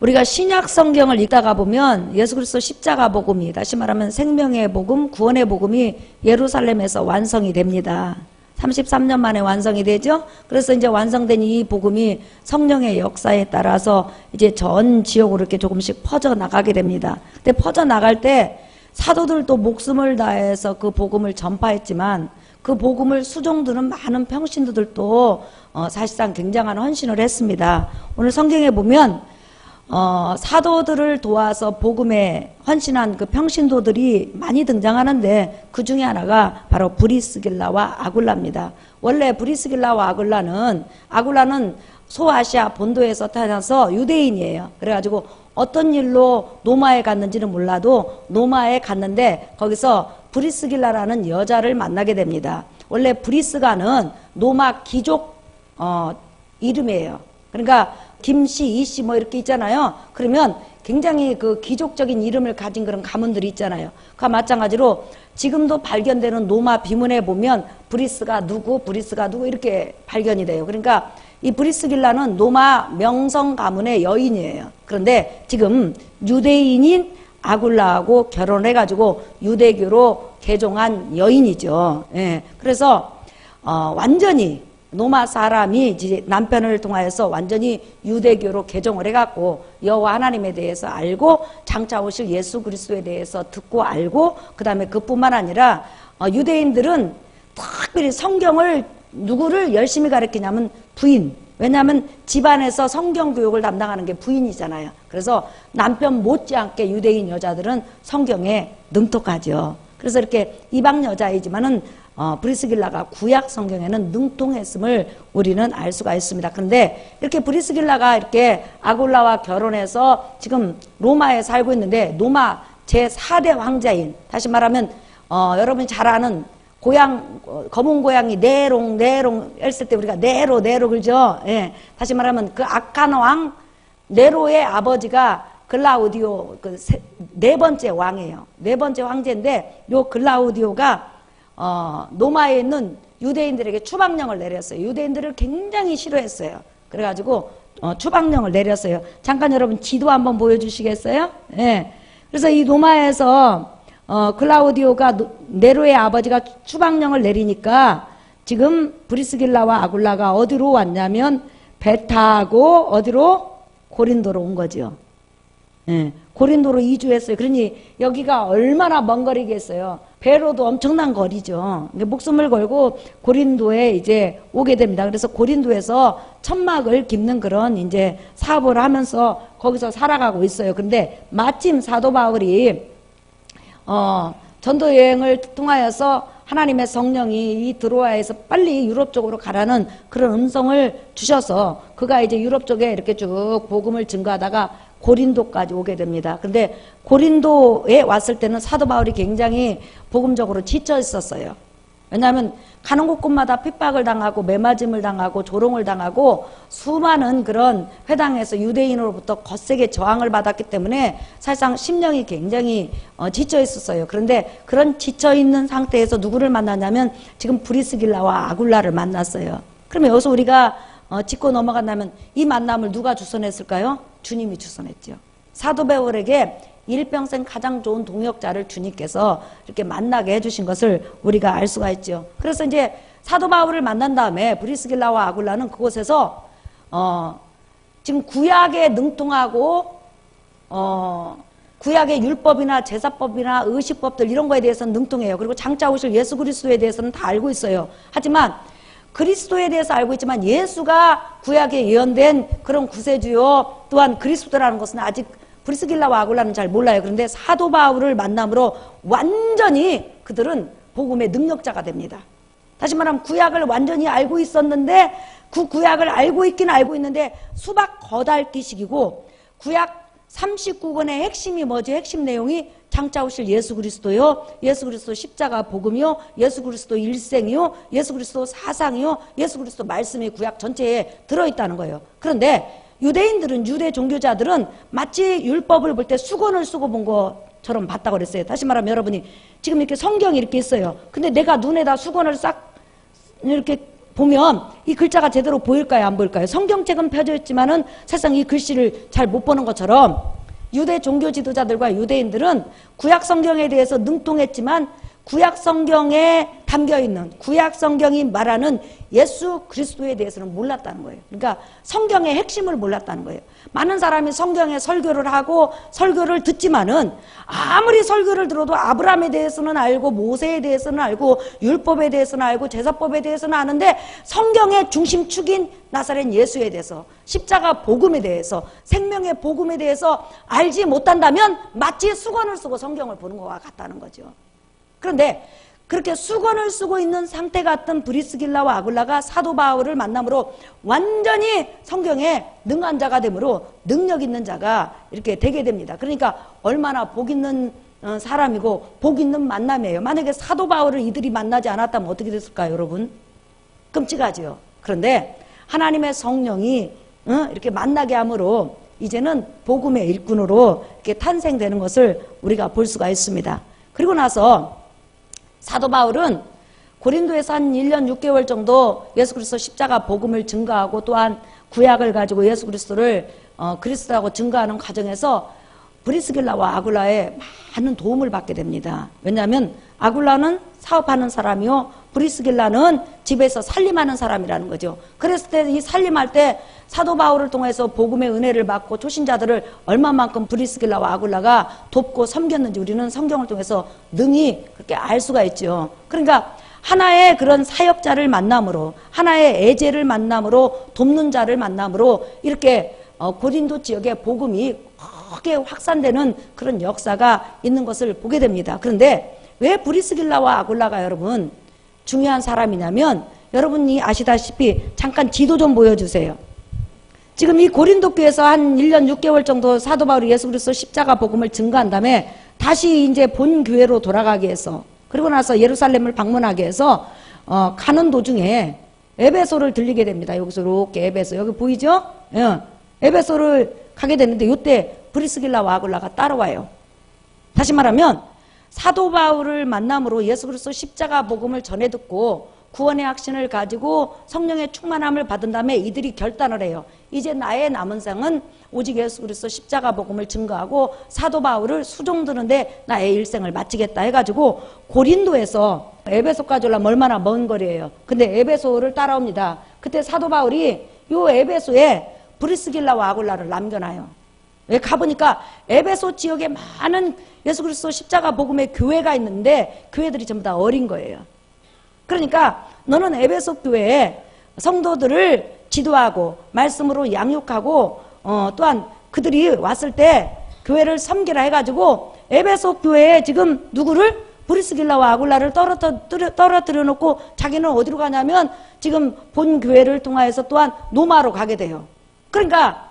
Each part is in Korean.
우리가 신약 성경을 읽다가 보면 예수 그리스도 십자가 복음이 다시 말하면 생명의 복음, 구원의 복음이 예루살렘에서 완성이 됩니다. 33년 만에 완성이 되죠. 그래서 이제 완성된 이 복음이 성령의 역사에 따라서 이제 전 지역으로 이렇게 조금씩 퍼져 나가게 됩니다. 근데 퍼져 나갈 때 사도들도 목숨을 다해서 그 복음을 전파했지만 그 복음을 수종드는 많은 평신도들도 어, 사실상 굉장한 헌신을 했습니다. 오늘 성경에 보면 어, 사도들을 도와서 복음에 헌신한 그 평신도들이 많이 등장하는데 그 중에 하나가 바로 브리스길라와 아굴라입니다. 원래 브리스길라와 아굴라는 아굴라는 소아시아 본도에서 태어나서 유대인이에요. 그래가지고 어떤 일로 노마에 갔는지는 몰라도 노마에 갔는데 거기서 브리스길라라는 여자를 만나게 됩니다. 원래 브리스가는 노마 귀족 어, 이름이에요. 그러니까 김씨, 이씨 뭐 이렇게 있잖아요. 그러면 굉장히 그 귀족적인 이름을 가진 그런 가문들이 있잖아요. 그와 마찬가지로 지금도 발견되는 노마 비문에 보면 브리스가 누구, 브리스가 누구 이렇게 발견이 돼요. 그러니까 이 브리스길라는 노마 명성 가문의 여인이에요. 그런데 지금 유대인인 아굴라하고 결혼해가지고 유대교로 개종한 여인이죠. 예. 그래서 어, 완전히 노마 사람이 이제 남편을 통하여서 완전히 유대교로 개종을 해갖고 여호와 하나님에 대해서 알고 장차 오실 예수 그리스도에 대해서 듣고 알고 그 다음에 그뿐만 아니라 어, 유대인들은 특별히 성경을 누구를 열심히 가르치냐면 부인. 왜냐하면 집안에서 성경 교육을 담당하는 게 부인이잖아요. 그래서 남편 못지않게 유대인 여자들은 성경에 능통하죠. 그래서 이렇게 이방 여자이지만은 어, 브리스길라가 구약 성경에는 능통했음을 우리는 알 수가 있습니다. 그런데 이렇게 브리스길라가 이렇게 아굴라와 결혼해서 지금 로마에 살고 있는데 로마 제4대 황자인 다시 말하면 어, 여러분이 잘 아는 고양 어, 검은 고양이 네롱 네롱 했을 때 우리가 네로 네로 그죠? 예. 다시 말하면 그 악한 왕 네로의 아버지가 글라우디오 그네 번째 왕이에요. 네 번째 황제인데 요 글라우디오가 어, 노마에 있는 유대인들에게 추방령을 내렸어요. 유대인들을 굉장히 싫어했어요. 그래가지고 어, 추방령을 내렸어요. 잠깐 여러분 지도 한번 보여주시겠어요? 예. 그래서 이 노마에서 어, 클라우디오가 노- 네로의 아버지가 추방령을 내리니까 지금 브리스길라와 아굴라가 어디로 왔냐면 배 타고 어디로 고린도로 온 거죠. 예, 고린도로 이주했어요. 그러니 여기가 얼마나 먼 거리겠어요. 배로도 엄청난 거리죠. 목숨을 걸고 고린도에 이제 오게 됩니다. 그래서 고린도에서 천막을 깁는 그런 이제 사업을 하면서 거기서 살아가고 있어요. 근데 마침 사도 바울이 어, 전도 여행을 통하여서 하나님의 성령이 이 드로아에서 빨리 유럽 쪽으로 가라는 그런 음성을 주셔서 그가 이제 유럽 쪽에 이렇게 쭉 복음을 증거하다가 고린도까지 오게 됩니다. 근데 고린도에 왔을 때는 사도 바울이 굉장히 복음적으로 지쳐 있었어요. 왜냐하면 가는 곳곳마다 핍박을 당하고 매맞음을 당하고 조롱을 당하고 수많은 그런 회당에서 유대인으로부터 거세게 저항을 받았기 때문에 사실상 심령이 굉장히 어, 지쳐 있었어요. 그런데 그런 지쳐 있는 상태에서 누구를 만나냐면 지금 브리스길라와 아굴라를 만났어요. 그러면 여기서 우리가 어, 짚고 넘어간다면 이 만남을 누가 주선했을까요? 주님이 주선했죠. 사도 바울에게 일평생 가장 좋은 동역자를 주님께서 이렇게 만나게 해주신 것을 우리가 알 수가 있죠. 그래서 이제 사도 바울을 만난 다음에 브리스길라와 아굴라는 그곳에서 어, 지금 구약에 능통하고 어, 구약의 율법이나 제사법이나 의식법들 이런 거에 대해서는 능통해요. 그리고 장차 오실 예수 그리스도에 대해서는 다 알고 있어요. 하지만 그리스도에 대해서 알고 있지만 예수가 구약에 예언된 그런 구세주요 또한 그리스도라는 것은 아직 브리스길라와 아굴라는 잘 몰라요. 그런데 사도 바울을 만남으로 완전히 그들은 복음의 능력자가 됩니다. 다시 말하면 구약을 완전히 알고 있었는데 그 구약을 알고 있긴 알고 있는데 수박 거달기식이고 구약 39권의 핵심이 뭐죠? 핵심 내용이 장차 오실 예수 그리스도요. 예수 그리스도 십자가 복음이요. 예수 그리스도 일생이요. 예수 그리스도 사상이요. 예수 그리스도 말씀이 구약 전체에 들어있다는 거예요. 그런데 유대인들은 유대 종교자들은 마치 율법을 볼 때 수건을 쓰고 본 것처럼 봤다고 그랬어요. 다시 말하면 여러분이 지금 이렇게 성경이 이렇게 있어요. 근데 내가 눈에다 수건을 싹 이렇게 보면 이 글자가 제대로 보일까요? 안 보일까요? 성경책은 펴져 있지만은 사실상 이 글씨를 잘 못 보는 것처럼 유대 종교 지도자들과 유대인들은 구약 성경에 대해서 능통했지만 구약 성경에 담겨 있는 구약 성경이 말하는 예수 그리스도에 대해서는 몰랐다는 거예요. 그러니까 성경의 핵심을 몰랐다는 거예요. 많은 사람이 성경에 설교를 하고 설교를 듣지만은 아무리 설교를 들어도 아브라함에 대해서는 알고 모세에 대해서는 알고 율법에 대해서는 알고 제사법에 대해서는 아는데 성경의 중심축인 나사렛 예수에 대해서 십자가 복음에 대해서 생명의 복음에 대해서 알지 못한다면 마치 수건을 쓰고 성경을 보는 것과 같다는 거죠. 그런데 그렇게 수건을 쓰고 있는 상태 같은 브리스길라와 아굴라가 사도 바울을 만남으로 완전히 성경에 능한 자가 되므로 능력 있는 자가 이렇게 되게 됩니다. 그러니까 얼마나 복 있는 어, 사람이고 복 있는 만남이에요. 만약에 사도 바울을 이들이 만나지 않았다면 어떻게 됐을까요, 여러분? 끔찍하지요. 그런데 하나님의 성령이 어, 이렇게 만나게 함으로 이제는 복음의 일꾼으로 이렇게 탄생되는 것을 우리가 볼 수가 있습니다. 그리고 나서 사도 바울은 고린도에서 한 1년 6개월 정도 예수 그리스도 십자가 복음을 증거하고 또한 구약을 가지고 예수 그리스도를 어, 그리스도라고 증거하는 과정에서 브리스길라와 아굴라의 많은 도움을 받게 됩니다. 왜냐하면 아굴라는 사업하는 사람이요, 브리스길라는 집에서 살림하는 사람이라는 거죠. 그랬을 때 이 살림할 때 사도 바울을 통해서 복음의 은혜를 받고 초신자들을 얼마만큼 브리스길라와 아굴라가 돕고 섬겼는지 우리는 성경을 통해서 능히 그렇게 알 수가 있죠. 그러니까 하나의 그런 사역자를 만남으로 하나의 애제를 만남으로 돕는 자를 만남으로 이렇게 어, 고린도 지역의 복음이 크게 확산되는 그런 역사가 있는 것을 보게 됩니다. 그런데 왜 브리스길라와 아굴라가 여러분 중요한 사람이냐면 여러분이 아시다시피 잠깐 지도 좀 보여주세요. 지금 이 고린도 교회에서 한 1년 6개월 정도 사도 바울이 예수 그리스도 십자가 복음을 증거한 다음에 다시 이제 본 교회로 돌아가게 해서 그리고 나서 예루살렘을 방문하게 해서 어, 가는 도중에 에베소를 들리게 됩니다. 여기서 이렇게 에베소 여기 보이죠? 예. 에베소를 가게 되는데 이때 브리스길라와 아굴라가 따라와요. 다시 말하면 사도 바울을 만남으로 예수 그리스도 십자가 복음을 전해 듣고 구원의 확신을 가지고 성령의 충만함을 받은 다음에 이들이 결단을 해요. 이제 나의 남은 생은 오직 예수 그리스도 십자가 복음을 증거하고 사도 바울을 수종 드는데 나의 일생을 마치겠다 해가지고 고린도에서 에베소까지 올라면 얼마나 먼 거리예요. 근데 에베소를 따라옵니다. 그때 사도 바울이 요 에베소에 브리스길라와 아굴라를 남겨놔요. 왜 가보니까 에베소 지역에 많은 예수 그리스도 십자가 복음의 교회가 있는데 교회들이 전부 다 어린 거예요. 그러니까 너는 에베소 교회에 성도들을 지도하고 말씀으로 양육하고 어, 또한 그들이 왔을 때 교회를 섬기라 해가지고 에베소 교회에 지금 누구를 브리스길라와 아굴라를 떨어뜨려, 떨어뜨려 놓고 자기는 어디로 가냐면 지금 본 교회를 통하여서 또한 노마로 가게 돼요. 그러니까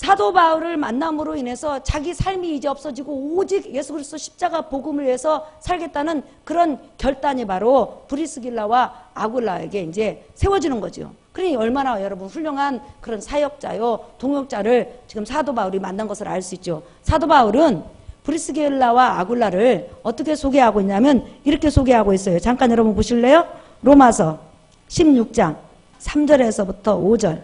사도 바울을 만남으로 인해서 자기 삶이 이제 없어지고 오직 예수 그리스도 십자가 복음을 위해서 살겠다는 그런 결단이 바로 브리스길라와 아굴라에게 이제 세워지는 거죠. 그러니 얼마나 여러분 훌륭한 그런 사역자요, 동역자를 지금 사도 바울이 만난 것을 알 수 있죠. 사도 바울은 브리스길라와 아굴라를 어떻게 소개하고 있냐면 이렇게 소개하고 있어요. 잠깐 여러분 보실래요? 로마서 16장 3절에서부터 5절.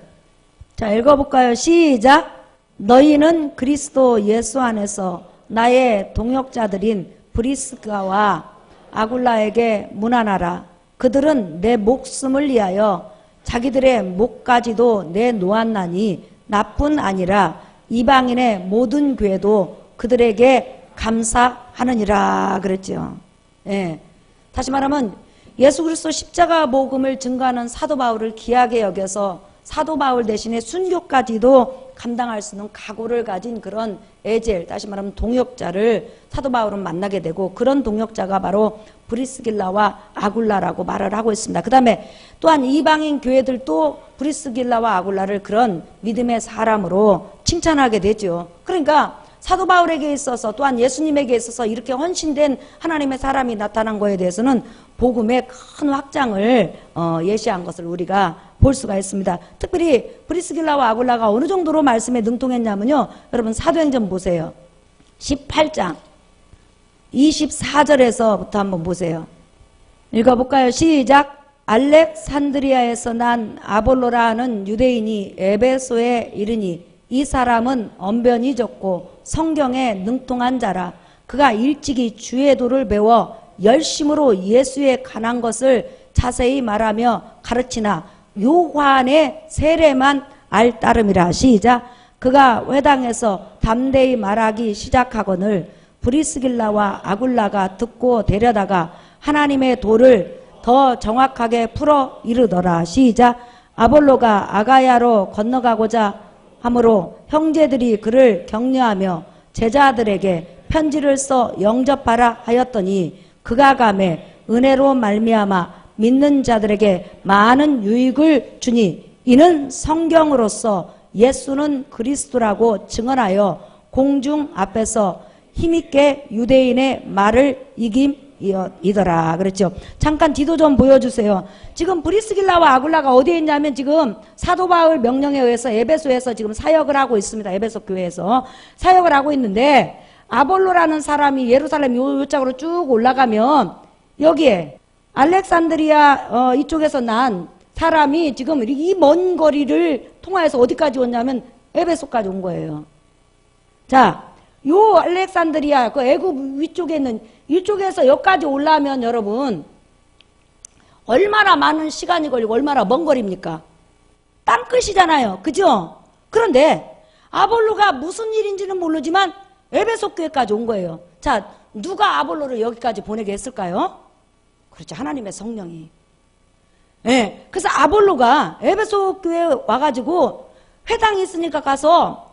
자, 읽어볼까요? 시작. 너희는 그리스도 예수 안에서 나의 동역자들인 브리스가와 아굴라에게 문안하라. 그들은 내 목숨을 위하여 자기들의 목까지도 내놓았나니 나뿐 아니라 이방인의 모든 교회도 그들에게 감사하느니라 그랬죠. 예. 다시 말하면 예수 그리스도 십자가 복음을 증거하는 사도 바울을 귀하게 여겨서 사도 바울 대신에 순교까지도 감당할 수 있는 각오를 가진 그런 에젤, 다시 말하면 동역자를 사도 바울은 만나게 되고 그런 동역자가 바로 브리스길라와 아굴라라고 말을 하고 있습니다. 그 다음에 또한 이방인 교회들도 브리스길라와 아굴라를 그런 믿음의 사람으로 칭찬하게 되죠. 그러니까 사도 바울에게 있어서 또한 예수님에게 있어서 이렇게 헌신된 하나님의 사람이 나타난 거에 대해서는 복음의 큰 확장을 어, 예시한 것을 우리가 볼 수가 있습니다. 특별히 브리스길라와 아굴라가 어느 정도로 말씀에 능통했냐면요. 여러분 사도행전 보세요. 18장 24절에서부터 한번 보세요. 읽어볼까요? 시작. 알렉산드리아에서 난 아볼로라는 유대인이 에베소에 이르니 이 사람은 언변이 적고 성경에 능통한 자라 그가 일찍이 주의 도를 배워 열심으로 예수에 관한 것을 자세히 말하며 가르치나 요한의 세례만 알 따름이라. 시작. 그가 회당에서 담대히 말하기 시작하거늘 브리스길라와 아굴라가 듣고 데려다가 하나님의 도를 더 정확하게 풀어 이르더라. 시작. 아볼로가 아가야로 건너가고자 하므로 형제들이 그를 격려하며 제자들에게 편지를 써 영접하라 하였더니 그가 감에 은혜로 말미암아 믿는 자들에게 많은 유익을 주니 이는 성경으로서 예수는 그리스도라고 증언하여 공중 앞에서 힘있게 유대인의 말을 이김이더라 그랬죠. 잠깐 뒤도 좀 보여주세요. 지금 브리스길라와 아굴라가 어디에 있냐면 지금 사도 바울 명령에 의해서 에베소에서 지금 사역을 하고 있습니다. 에베소 교회에서 사역을 하고 있는데 아볼로라는 사람이 예루살렘 요, 요 짝으로 쭉 올라가면 여기에 알렉산드리아 어, 이쪽에서 난 사람이 지금 이 먼 거리를 통하여서 어디까지 왔냐면 에베소까지 온 거예요. 자, 요 알렉산드리아 그 애굽 위쪽에 있는 이쪽에서 여기까지 올라오면 여러분 얼마나 많은 시간이 걸리고 얼마나 먼 거리입니까? 땅끝이잖아요. 그죠? 그런데 아볼로가 무슨 일인지는 모르지만 에베소 교회까지 온 거예요. 자, 누가 아볼로를 여기까지 보내게 했을까요? 그렇죠. 하나님의 성령이. 예. 네, 그래서 아볼로가 에베소 교회에 와가지고 회당이 있으니까 가서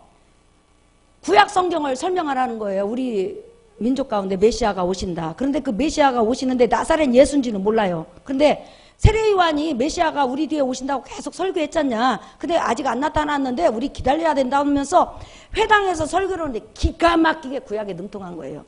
구약 성경을 설명하라는 거예요. 우리 민족 가운데 메시아가 오신다. 그런데 그 메시아가 오시는데 나사렛 예수인지는 몰라요. 그런데 세례 요한이 메시아가 우리 뒤에 오신다고 계속 설교했잖냐. 근데 아직 안 나타났는데 우리 기다려야 된다 하면서 회당에서 설교를 하는데 기가 막히게 구약에 능통한 거예요.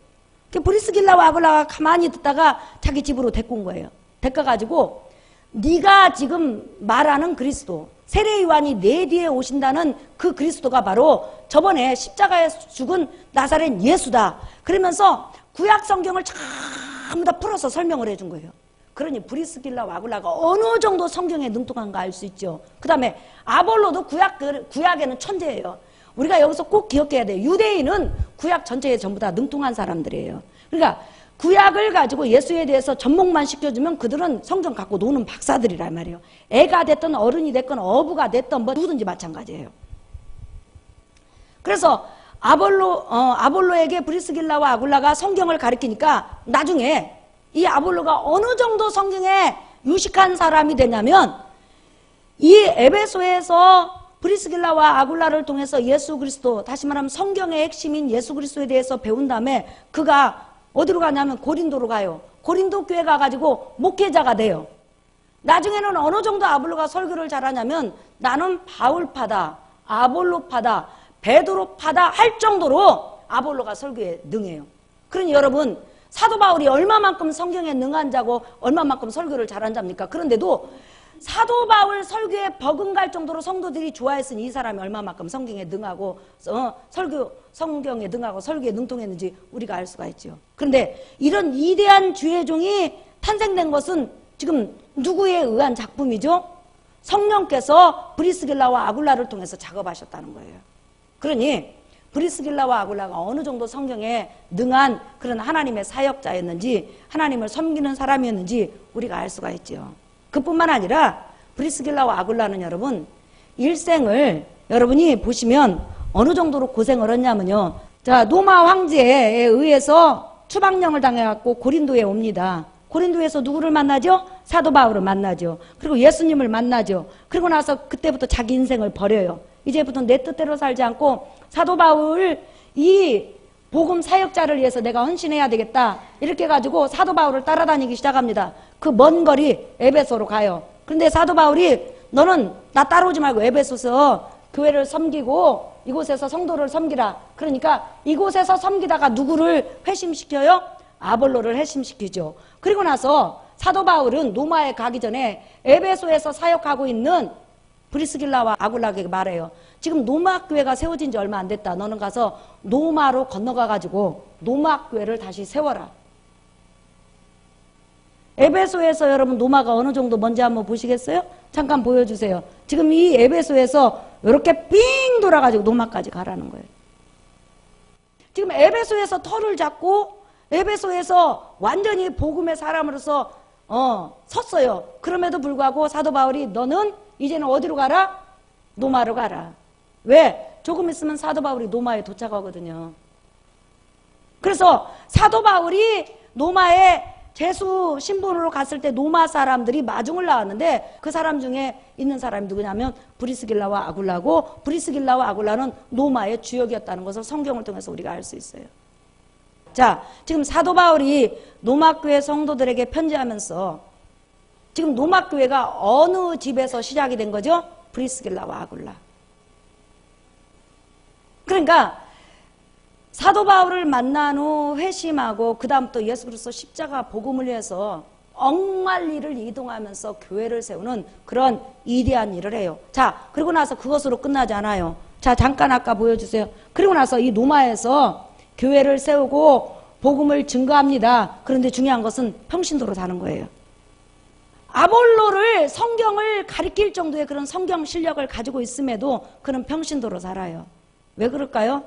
그 브리스길라와 아블라가 가만히 듣다가 자기 집으로 데리고 온 거예요. 데려가지고 네가 지금 말하는 그리스도 세례 요한이 내 뒤에 오신다는 그 그리스도가 바로 저번에 십자가에 죽은 나사렛 예수다. 그러면서 구약 성경을 전부 다 풀어서 설명을 해준 거예요. 그러니 브리스길라 와굴라가 어느 정도 성경에 능통한가 알 수 있죠. 그 다음에 아볼로도 구약, 구약에는 천재예요. 우리가 여기서 꼭 기억해야 돼요. 유대인은 구약 전체에 전부 다 능통한 사람들이에요. 그러니까 구약을 가지고 예수에 대해서 접목만 시켜주면 그들은 성경 갖고 노는 박사들이란 말이에요. 애가 됐든 어른이 됐건 어부가 됐든 뭐 누구든지 마찬가지예요. 그래서 아볼로, 어, 아볼로에게 브리스길라와 아굴라가 성경을 가르치니까 나중에 이 아볼로가 어느 정도 성경에 유식한 사람이 되냐면 이 에베소에서 브리스길라와 아굴라를 통해서 예수 그리스도 다시 말하면 성경의 핵심인 예수 그리스도에 대해서 배운 다음에 그가 어디로 가냐면 고린도로 가요. 고린도 교회 가가지고 목회자가 돼요. 나중에는 어느 정도 아볼로가 설교를 잘하냐면 나는 바울파다, 아볼로파다, 베드로파다 할 정도로 아볼로가 설교에 능해요. 그러니 여러분 사도 바울이 얼마만큼 성경에 능한 자고 얼마만큼 설교를 잘한 자입니까? 그런데도 사도 바울 설교에 버금갈 정도로 성도들이 좋아했으니 이 사람이 얼마만큼 성경에 능하고 어, 설교 성경에 능하고 설교에 능통했는지 우리가 알 수가 있죠. 그런데 이런 위대한 주의 종이 탄생된 것은 지금 누구에 의한 작품이죠? 성령께서 브리스길라와 아굴라를 통해서 작업하셨다는 거예요. 그러니 브리스길라와 아굴라가 어느 정도 성경에 능한 그런 하나님의 사역자였는지 하나님을 섬기는 사람이었는지 우리가 알 수가 있죠. 그뿐만 아니라 브리스길라와 아굴라는 여러분 일생을 여러분이 보시면 어느 정도로 고생을 했냐면요. 자 노마 황제에 의해서 추방령을 당해갖고 고린도에 옵니다. 고린도에서 누구를 만나죠? 사도 바울을 만나죠. 그리고 예수님을 만나죠. 그리고 나서 그때부터 자기 인생을 버려요. 이제부터 내 뜻대로 살지 않고 사도 바울 이 복음 사역자를 위해서 내가 헌신해야 되겠다. 이렇게 가지고 사도 바울을 따라다니기 시작합니다. 그 먼 거리 에베소로 가요. 그런데 사도 바울이 너는 나 따라오지 말고 에베소서 교회를 섬기고 이곳에서 성도를 섬기라. 그러니까 이곳에서 섬기다가 누구를 회심시켜요? 아볼로를 회심시키죠. 그리고 나서 사도 바울은 노마에 가기 전에 에베소에서 사역하고 있는 브리스길라와 아굴라에게 말해요. 지금 노마 교회가 세워진 지 얼마 안 됐다. 너는 가서 노마로 건너가 가지고 노마 교회를 다시 세워라. 에베소에서 여러분 노마가 어느 정도 뭔지 한번 보시겠어요? 잠깐 보여주세요. 지금 이 에베소에서 이렇게 삥 돌아가지고 노마까지 가라는 거예요. 지금 에베소에서 털을 잡고 에베소에서 완전히 복음의 사람으로서 어, 섰어요. 그럼에도 불구하고 사도 바울이 너는 이제는 어디로 가라? 노마로 가라. 왜? 조금 있으면 사도 바울이 노마에 도착하거든요. 그래서 사도 바울이 노마에 제수 신분으로 갔을 때 노마 사람들이 마중을 나왔는데 그 사람 중에 있는 사람이 누구냐면 브리스길라와 아굴라고 브리스길라와 아굴라는 노마의 주역이었다는 것을 성경을 통해서 우리가 알 수 있어요. 자, 지금 사도 바울이 노마교회 성도들에게 편지하면서 지금 노마교회가 어느 집에서 시작이 된 거죠? 브리스길라와 아굴라. 그러니까 사도 바울을 만난 후 회심하고 그 다음 또 예수 그리스도 십자가 복음을 위해서 억만리를 이동하면서 교회를 세우는 그런 이대한 일을 해요. 자, 그리고 나서 그것으로 끝나지 않아요. 자, 잠깐 아까 보여주세요. 그리고 나서 이 노마에서 교회를 세우고 복음을 증거합니다. 그런데 중요한 것은 평신도로 사는 거예요. 아볼로를 성경을 가리킬 정도의 그런 성경 실력을 가지고 있음에도 그는 평신도로 살아요. 왜 그럴까요?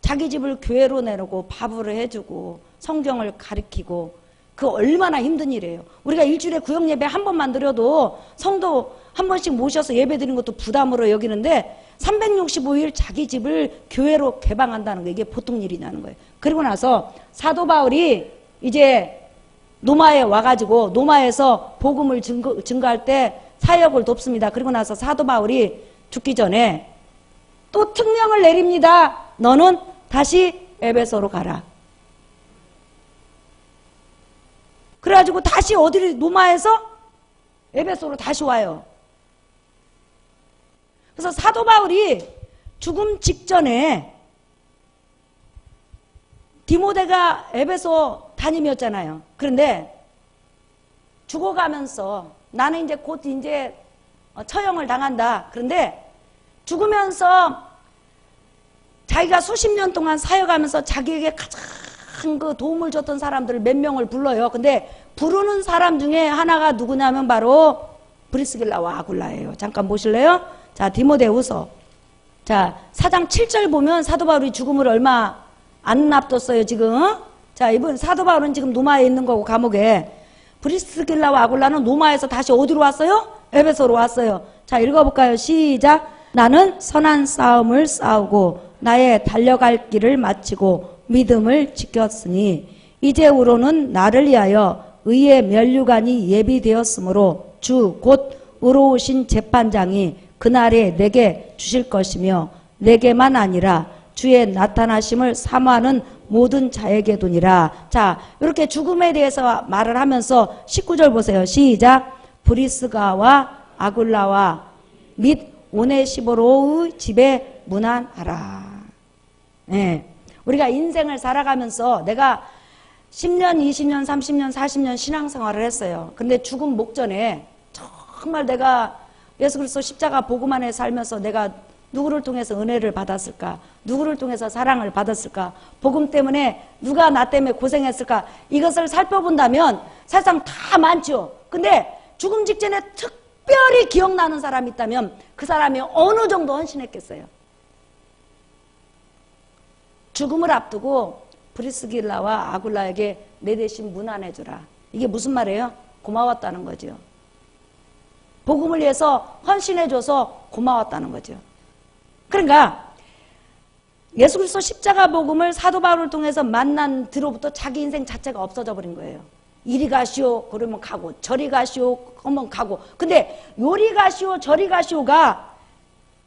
자기 집을 교회로 내놓고 밥을 해주고 성경을 가리키고 그 얼마나 힘든 일이에요. 우리가 일주일에 구역 예배 한 번만 드려도 성도 한 번씩 모셔서 예배 드리는 것도 부담으로 여기는데 365일 자기 집을 교회로 개방한다는 거 이게 보통 일이냐는 거예요. 그리고 나서 사도 바울이 이제 노마에 와가지고 노마에서 복음을 증거, 증거할 때 사역을 돕습니다. 그리고 나서 사도 바울이 죽기 전에 또 특명을 내립니다. 너는 다시 에베소로 가라. 그래가지고 다시 어디를 노마에서 에베소로 다시 와요. 그래서 사도 바울이 죽음 직전에 디모데가 에베소 담임이었잖아요. 그런데 죽어가면서 나는 이제 곧 이제 처형을 당한다. 그런데 죽으면서 자기가 수십 년 동안 사역하면서 자기에게 가장 그 도움을 줬던 사람들을 몇 명을 불러요. 근데 부르는 사람 중에 하나가 누구냐면 바로 브리스길라와 아굴라예요. 잠깐 보실래요? 자, 디모데후서. 자, 사장 7절 보면 사도 바울이 죽음을 얼마 안 납뒀어요, 지금. 자, 이분 사도 바울은 지금 노마에 있는 거고 감옥에 브리스길라와 아굴라는 노마에서 다시 어디로 왔어요? 에베소로 왔어요. 자, 읽어볼까요? 시작. 나는 선한 싸움을 싸우고 나의 달려갈 길을 마치고 믿음을 지켰으니 이제후로는 나를 위하여 의의 면류관이 예비되었으므로 주 곧 의로우신 재판장이 그날에 내게 주실 것이며 내게만 아니라 주의 나타나심을 사모하는 모든 자에게 도니라. 자, 이렇게 죽음에 대해서 말을 하면서 19절 보세요. 시작. 브리스가와 아굴라와 및 오네시보로의 집에 문안하라. 예. 우리가 인생을 살아가면서 내가 10년, 20년, 30년, 40년 신앙생활을 했어요. 근데 죽음 목전에 정말 내가 예수 그리스도 십자가 안에 살면서 내가 누구를 통해서 은혜를 받았을까? 누구를 통해서 사랑을 받았을까? 복음 때문에 누가 나 때문에 고생했을까? 이것을 살펴본다면 사실상 다 많죠. 근데 죽음 직전에 특별히 기억나는 사람이 있다면 그 사람이 어느 정도 헌신했겠어요? 죽음을 앞두고 브리스길라와 아굴라에게 내 대신 문안해주라. 이게 무슨 말이에요? 고마웠다는 거죠. 복음을 위해서 헌신해줘서 고마웠다는 거죠. 그러니까 예수 그리스도 십자가 복음을 사도 바울을 통해서 만난 뒤로부터 자기 인생 자체가 없어져 버린 거예요. 이리 가시오 그러면 가고 저리 가시오 그러면 가고 근데 요리 가시오 저리 가시오가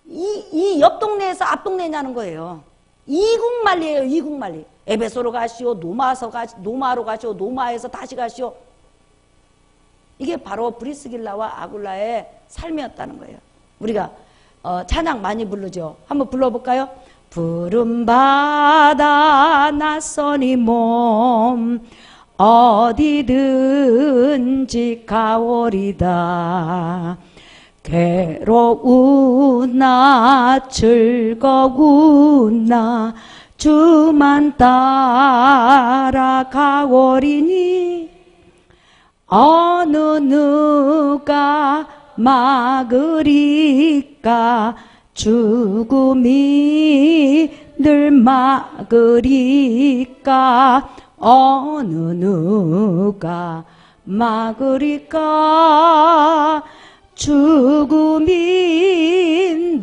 이 이 옆 동네에서 앞 동네냐는 거예요. 이국만리예요 이국만리. 에베소로 가시오 노마서 가 노마로 가시오 노마에서 다시 가시오. 이게 바로 브리스길라와 아굴라의 삶이었다는 거예요. 우리가 어, 찬양 많이 부르죠. 한번 불러볼까요? 푸른 바다 낯선 이 몸 어디든지 가오리다. 괴로운 나 즐거운 나 주만 따라 가오리니 어느 누가 막으리까? 죽음이 늘 막으리까? 어느 누가 막으리까? 죽음이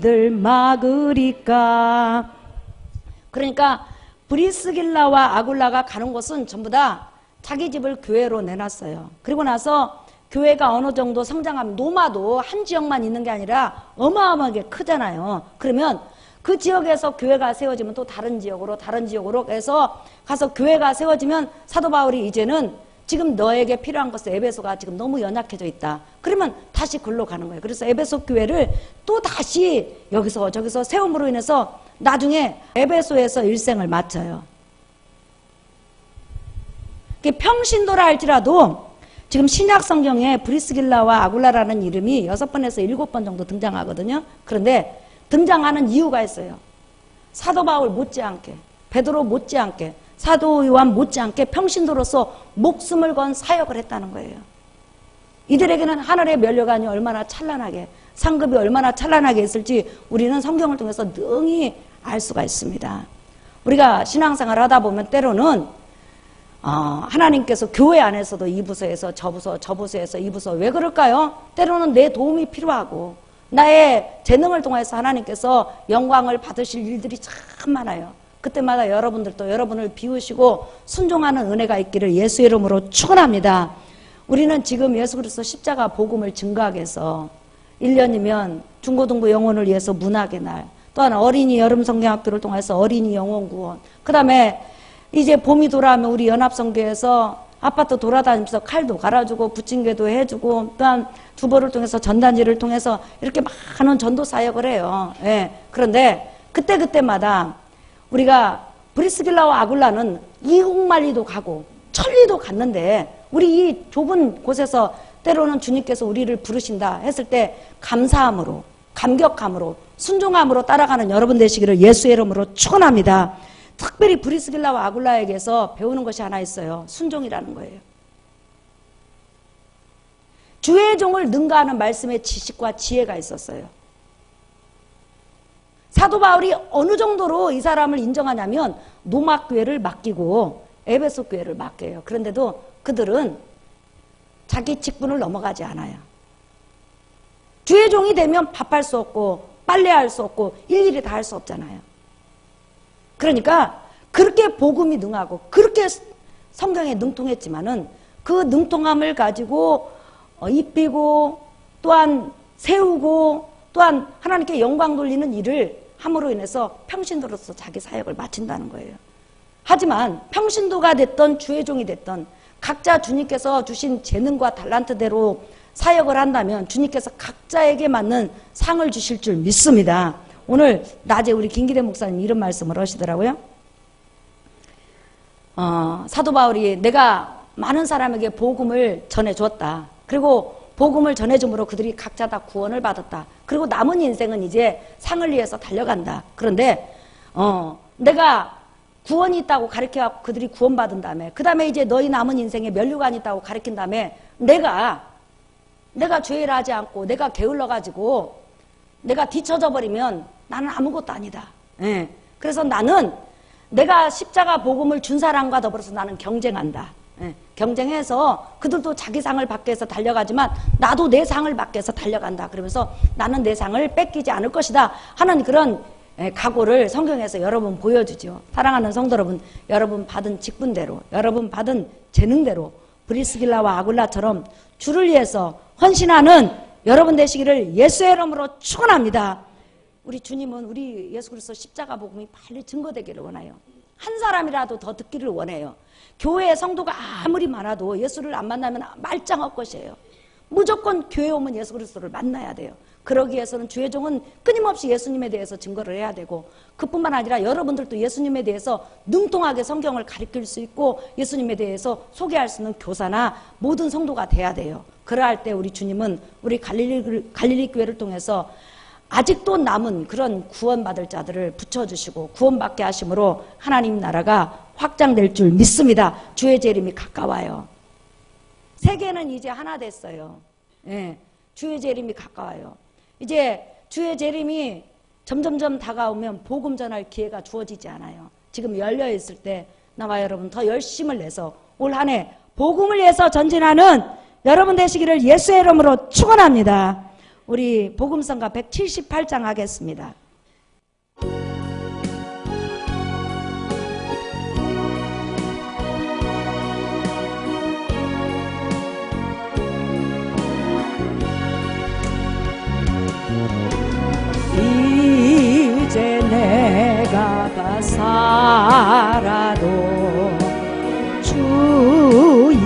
늘 막으리까? 그러니까 브리스길라와 아굴라가 가는 곳은 전부 다 자기 집을 교회로 내놨어요. 그리고 나서 교회가 어느 정도 성장하면 노마도 한 지역만 있는 게 아니라 어마어마하게 크잖아요. 그러면 그 지역에서 교회가 세워지면 또 다른 지역으로 다른 지역으로 해서 가서 교회가 세워지면 사도 바울이 이제는 지금 너에게 필요한 것은 에베소가 지금 너무 연약해져 있다. 그러면 다시 글로 가는 거예요. 그래서 에베소 교회를 또 다시 여기서 저기서 세움으로 인해서 나중에 에베소에서 일생을 마쳐요. 평신도라 할지라도 지금 신약 성경에 브리스길라와 아굴라라는 이름이 여섯 번에서 일곱 번 정도 등장하거든요. 그런데 등장하는 이유가 있어요. 사도 바울 못지않게, 베드로 못지않게, 사도 요한 못지않게 평신도로서 목숨을 건 사역을 했다는 거예요. 이들에게는 하늘의 면류관이 얼마나 찬란하게, 상급이 얼마나 찬란하게 있을지 우리는 성경을 통해서 능히 알 수가 있습니다. 우리가 신앙생활 하다 보면 때로는 어, 하나님께서 교회 안에서도 이 부서에서 저 부서, 저 부서에서 이 부서 왜 그럴까요? 때로는 내 도움이 필요하고 나의 재능을 통해서 하나님께서 영광을 받으실 일들이 참 많아요. 그때마다 여러분들도 여러분을 비우시고 순종하는 은혜가 있기를 예수 이름으로 축원합니다. 우리는 지금 예수 그리스도 십자가 복음을 증거하기 위해서 1년이면 중고등부 영혼을 위해서 문학의 날, 또한 어린이 여름 성경학교를 통해서 어린이 영혼 구원, 그 다음에 이제 봄이 돌아오면 우리 연합성교에서 아파트 돌아다니면서 칼도 갈아주고 부침개도 해주고 또한 두보를 통해서 전단지를 통해서 이렇게 많은 전도 사역을 해요. 예. 그런데 그때 그때마다 우리가 브리스길라와 아굴라는 이국만리도 가고 천리도 갔는데 우리 이 좁은 곳에서 때로는 주님께서 우리를 부르신다 했을 때 감사함으로 감격함으로 순종함으로 따라가는 여러분 되시기를 예수의 이름으로 축원합니다. 특별히 브리스길라와 아굴라에게서 배우는 것이 하나 있어요. 순종이라는 거예요. 주의 종을 능가하는 말씀의 지식과 지혜가 있었어요. 사도 바울이 어느 정도로 이 사람을 인정하냐면 노막 교회를 맡기고 에베소 교회를 맡겨요. 그런데도 그들은 자기 직분을 넘어가지 않아요. 주의 종이 되면 밥할 수 없고 빨래할 수 없고 일일이 다 할 수 없잖아요. 그러니까 그렇게 복음이 능하고 그렇게 성경에 능통했지만은 그 능통함을 가지고 어, 입히고 또한 세우고 또한 하나님께 영광 돌리는 일을 함으로 인해서 평신도로서 자기 사역을 마친다는 거예요. 하지만 평신도가 됐던 주의 종이 됐던 각자 주님께서 주신 재능과 달란트대로 사역을 한다면 주님께서 각자에게 맞는 상을 주실 줄 믿습니다. 오늘 낮에 우리 김기대 목사님 이런 말씀을 하시더라고요. 어, 사도 바울이 내가 많은 사람에게 복음을 전해주었다. 그리고 복음을 전해줌으로 그들이 각자 다 구원을 받았다. 그리고 남은 인생은 이제 상을 위해서 달려간다. 그런데 어, 내가 구원이 있다고 가르쳐 그들이 구원받은 다음에 그 다음에 이제 너희 남은 인생에 면류관이 있다고 가르친 다음에 내가 내가 죄를 하지 않고 내가 게을러 가지고 내가 뒤쳐져 버리면 나는 아무것도 아니다. 예. 그래서 나는 내가 십자가 복음을 준 사람과 더불어서 나는 경쟁한다. 예. 경쟁해서 그들도 자기 상을 받기 위해서 달려가지만 나도 내 상을 받기 위해서 달려간다. 그러면서 나는 내 상을 뺏기지 않을 것이다. 하는 그런 예, 각오를 성경에서 여러분 보여주죠. 사랑하는 성도 여러분, 여러분 받은 직분대로, 여러분 받은 재능대로 브리스길라와 아굴라처럼 주를 위해서 헌신하는 여러분 되시기를 예수의 이름으로 축원합니다. 우리 주님은 우리 예수 그리스도 십자가 복음이 빨리 증거되기를 원해요. 한 사람이라도 더 듣기를 원해요. 교회 성도가 아무리 많아도 예수를 안 만나면 말짱할 것이에요. 무조건 교회 오면 예수 그리스도를 만나야 돼요. 그러기 위해서는 주의 종은 끊임없이 예수님에 대해서 증거를 해야 되고 그뿐만 아니라 여러분들도 예수님에 대해서 능통하게 성경을 가르칠 수 있고 예수님에 대해서 소개할 수 있는 교사나 모든 성도가 돼야 돼요. 그러할 때 우리 주님은 우리 갈릴리, 갈릴리 교회를 통해서 아직도 남은 그런 구원받을 자들을 붙여주시고 구원받게 하심으로 하나님 나라가 확장될 줄 믿습니다. 주의 재림이 가까워요. 세계는 이제 하나 됐어요. 예. 주의 재림이 가까워요. 이제 주의 재림이 점점점 다가오면 복음 전할 기회가 주어지지 않아요. 지금 열려 있을 때 나와 여러분 더 열심을 내서 올 한 해 복음을 위해서 전진하는 여러분 되시기를 예수의 이름으로 축원합니다. 우리 복음성가 178장 하겠습니다. 이제 내가 다 살아도 주위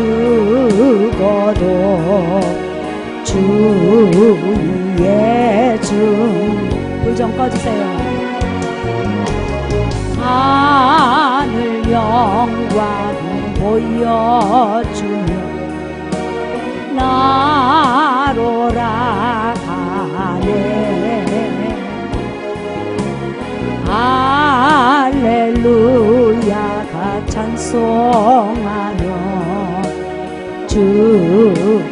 죽어도 주위에 중불좀 꺼주세요. 하늘 영광 보여주며 나로 라 가네. 할렐루야가 찬송하 며